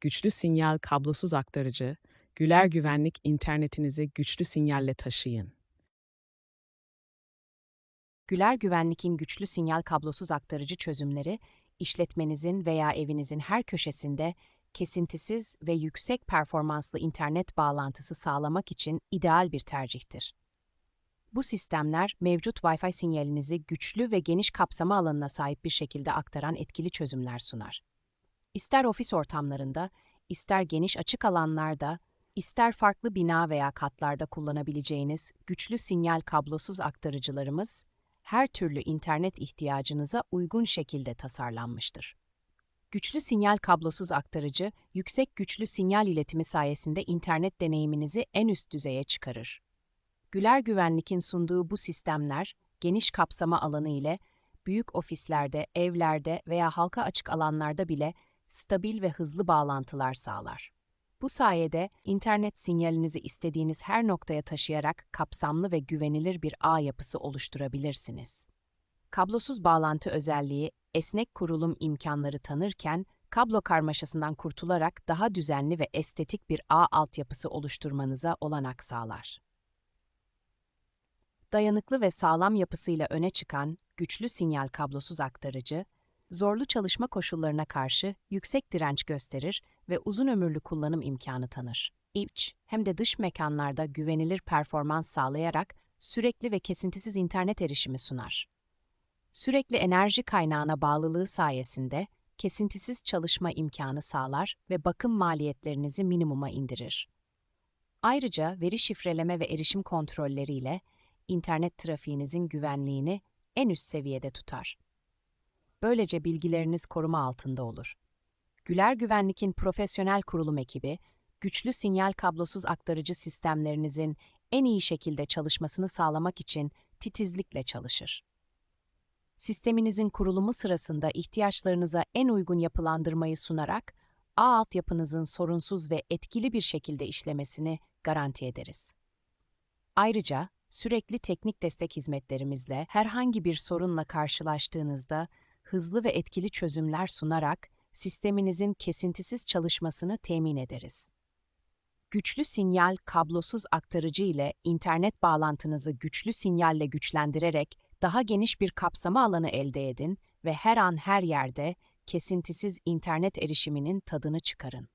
güçlü sinyal kablosuz aktarıcı, Güler Güvenlik internetinizi güçlü sinyalle taşıyın. Güler Güvenlik'in güçlü sinyal kablosuz aktarıcı çözümleri, işletmenizin veya evinizin her köşesinde kesintisiz ve yüksek performanslı internet bağlantısı sağlamak için ideal bir tercihtir. Bu sistemler mevcut Wi-Fi sinyalinizi güçlü ve geniş kapsama alanına sahip bir şekilde aktaran etkili çözümler sunar. İster ofis ortamlarında, ister geniş açık alanlarda, ister farklı bina veya katlarda kullanabileceğiniz güçlü sinyal kablosuz aktarıcılarımız, her türlü internet ihtiyacınıza uygun şekilde tasarlanmıştır. Güçlü sinyal kablosuz aktarıcı, yüksek güçlü sinyal iletimi sayesinde internet deneyiminizi en üst düzeye çıkarır. Güler Güvenlik'in sunduğu bu sistemler, geniş kapsama alanı ile büyük ofislerde, evlerde veya halka açık alanlarda bile stabil ve hızlı bağlantılar sağlar. Bu sayede internet sinyalinizi istediğiniz her noktaya taşıyarak kapsamlı ve güvenilir bir ağ yapısı oluşturabilirsiniz. Kablosuz bağlantı özelliği, esnek kurulum imkanları tanırken, kablo karmaşasından kurtularak daha düzenli ve estetik bir ağ altyapısı oluşturmanıza olanak sağlar. Dayanıklı ve sağlam yapısıyla öne çıkan güçlü sinyal kablosuz aktarıcı, zorlu çalışma koşullarına karşı yüksek direnç gösterir ve uzun ömürlü kullanım imkanı tanır. İç hem de dış mekanlarda güvenilir performans sağlayarak sürekli ve kesintisiz internet erişimi sunar. Sürekli enerji kaynağına bağlılığı sayesinde kesintisiz çalışma imkanı sağlar ve bakım maliyetlerinizi minimuma indirir. Ayrıca veri şifreleme ve erişim kontrolleriyle internet trafiğinizin güvenliğini en üst seviyede tutar. Böylece bilgileriniz koruma altında olur. Güler Güvenlik'in profesyonel kurulum ekibi, güçlü sinyal kablosuz aktarıcı sistemlerinizin en iyi şekilde çalışmasını sağlamak için titizlikle çalışır. Sisteminizin kurulumu sırasında ihtiyaçlarınıza en uygun yapılandırmayı sunarak, ağ altyapınızın sorunsuz ve etkili bir şekilde işlemesini garanti ederiz. Ayrıca, sürekli teknik destek hizmetlerimizle herhangi bir sorunla karşılaştığınızda hızlı ve etkili çözümler sunarak sisteminizin kesintisiz çalışmasını temin ederiz. Güçlü sinyal kablosuz aktarıcı ile internet bağlantınızı güçlü sinyalle güçlendirerek daha geniş bir kapsama alanı elde edin ve her an her yerde kesintisiz internet erişiminin tadını çıkarın.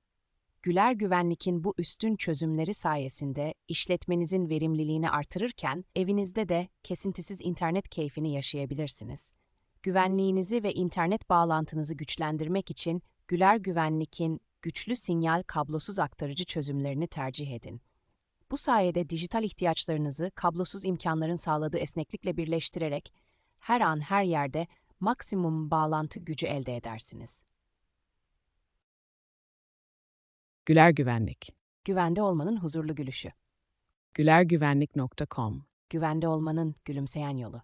Güler Güvenlik'in bu üstün çözümleri sayesinde işletmenizin verimliliğini artırırken evinizde de kesintisiz internet keyfini yaşayabilirsiniz. Güvenliğinizi ve internet bağlantınızı güçlendirmek için Güler Güvenlik'in güçlü sinyal kablosuz aktarıcı çözümlerini tercih edin. Bu sayede dijital ihtiyaçlarınızı kablosuz imkanların sağladığı esneklikle birleştirerek her an her yerde maksimum bağlantı gücü elde edersiniz. Güler Güvenlik. Güvende olmanın huzurlu gülüşü. gülergüvenlik.com Güvende olmanın gülümseyen yolu.